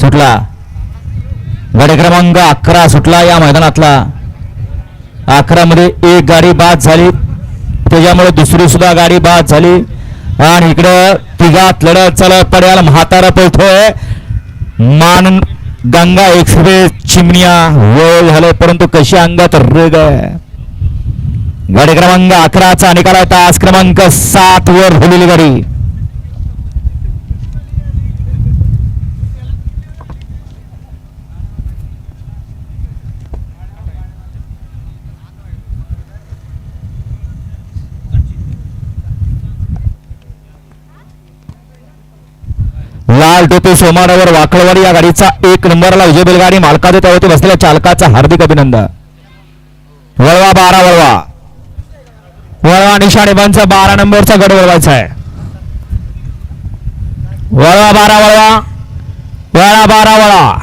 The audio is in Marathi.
सुटला. गाडी क्रमांक अकरा सुटला या मैदानातला. अकरामध्ये एक गाडी बाद झाली. त्याच्यामुळे दुसरी सुद्धा गाडी बाद झाली. आणि इकडं तिघात लढत चालत पड्याला म्हातारा पळतोय. मान गंगा एक्सप्रेस चिमण्या वेळ झालंय परंतु कशी अंगात रग आहे? गाडी क्रमांक अकराचा निकाल आहे. तास क्रमांक सात वर झालेली गाडी. लाल टोपी सोमाडावर वाकळवाडी या गाडीचा एक नंबरला विजय बैलगाडी मालकाचे त्यावरती बसलेल्या चालकाचा हार्दिक अभिनंदन. वळवा बारा वळवा. वळवा निशाणे बंच बारा नंबरचा गड वळवायचा आहे. वळवा बारा वळवा. वळा बारा वळा